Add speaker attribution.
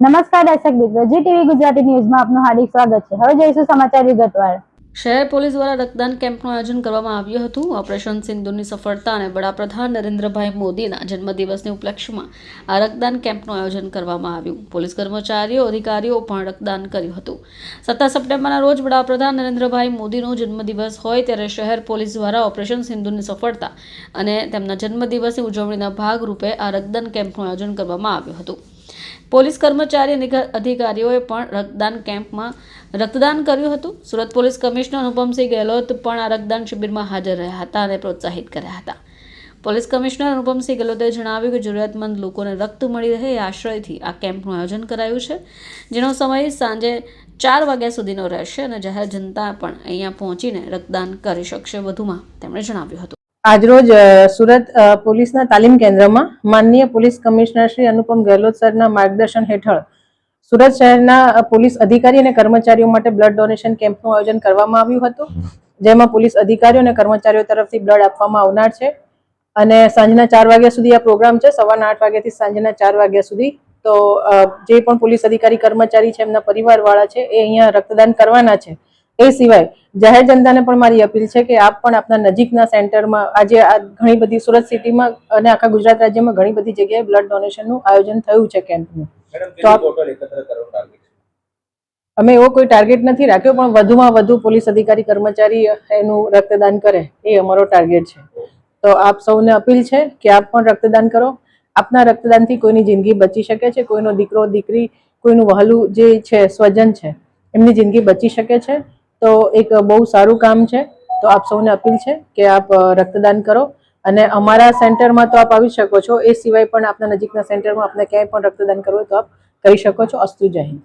Speaker 1: નમસ્કાર દર્શક મિત્રો, જી ટીવી ગુજરાતી ન્યૂઝમાં આપનું હાર્દિક સ્વાગત છે. હવે જોઈશું સમાચાર વિગતવાર.
Speaker 2: શહેર પોલીસ દ્વારા રક્તદાન કેમ્પનું આયોજન કરવામાં આવ્યું હતું. ઓપરેશન સિંધુની સફળતા અને વડાપ્રધાન નરેન્દ્રભાઈ મોદીના જન્મદિવસની ઉપલક્ષમાં આ રક્તદાન કેમ્પનું આયોજન કરવામાં આવ્યું. પોલીસ કર્મચારીઓ, અધિકારીઓ પણ રક્તદાન કર્યું હતું. સત્તર સપ્ટેમ્બરના રોજ વડાપ્રધાન નરેન્દ્રભાઈ મોદીનો જન્મદિવસ હોય ત્યારે શહેર પોલીસ દ્વારા ઓપરેશન સિંધુની સફળતા અને તેમના જન્મદિવસની ઉજવણીના ભાગરૂપે આ રક્તદાન કેમ્પનું આયોજન કરવામાં આવ્યું હતું. પોલીસ કર્મચારી અને અધિકારીઓએ પણ રક્તદાન કેમ્પમાં રક્તદાન કર્યું હતું. સુરત પોલીસ કમિશનર અનુપમસિંહ ગેહલોત પણ આ રક્તદાન શિબિરમાં હાજર રહ્યા હતા અને પ્રોત્સાહિત કર્યા હતા. પોલીસ કમિશનર અનુપમસિંહ ગેહલોતે જણાવ્યું કે જરૂરિયાતમંદ લોકોને રક્ત મળી રહે એ આશ્રયથી આ કેમ્પનું આયોજન કરાયું છે, જેનો સમય સાંજે ચાર વાગ્યા સુધીનો રહેશે અને જાહેર જનતા પણ અહીંયા પહોંચીને રક્તદાન કરી શકશે વધુમાં, તેમણે જણાવ્યું હતું.
Speaker 3: આજરોજ સુરત પોલીસના તાલીમ કેન્દ્રમાં માનનીય પોલીસ કમિશનર શ્રી અનુપમ ગેહલોત સરના માર્ગદર્શન હેઠળ સુરત શહેરના પોલીસ અધિકારી અને કર્મચારીઓ માટે બ્લડ ડોનેશન કેમ્પનું આયોજન કરવામાં આવ્યું હતું. જેમાં પોલીસ અધિકારીઓ અને કર્મચારીઓ તરફથી બ્લડ આપવામાં આવનાર છે. અને સાંજના ચાર વાગ્યા સુધી આ પ્રોગ્રામ છે. સવારના આઠ વાગ્યાથી સાંજના ચાર વાગ્યા સુધી. તો જે પણ પોલીસ અધિકારી કર્મચારી છે, એમના પરિવારવાળા છે, એ અહીંયા રક્તદાન કરવાના છે. એ સિવાય જાહેર જનતાને પણ મારી અપીલ છે કે આપ પણ આપના નજીકના સેન્ટરમાં આજે આ ઘણી બધી સુરત સિટીમાં અને આખા ગુજરાત રાજ્યમાં ઘણી બધી જગ્યાએ બ્લડ ડોનેશનનું આયોજન થયું છે કેમ્પનું. તો આપ- અમે એવો કોઈ ટાર્ગેટ નથી રાખ્યો પણ વધુમાં વધુ પોલીસ અધિકારી કર્મચારી એનું રક્તદાન કરે એ અમારો ટાર્ગેટ છે. તો આપ સૌને અપીલ છે કે આપ પણ રક્તદાન કરો. આપના રક્તદાનથી કોઈની જિંદગી બચી શકે છે કોઈનો દીકરો દીકરી કોઈનું વહલું જે છે સ્વજન છે એમની જિંદગી બચી શકે છે. તો એક બહુ સારું કામ છે. તો આપ સૌને અપીલ છે કે આપ રક્તદાન કરો. અને અમારા સેન્ટરમાં તો આપ આવી શકો છો. એ સિવાય પણ આપના નજીકના સેન્ટરમાં આપને ક્યાંય પણ રક્તદાન કરવું હોય તો આપ કરી શકો છો. અસ્તુ જય હિન્દ.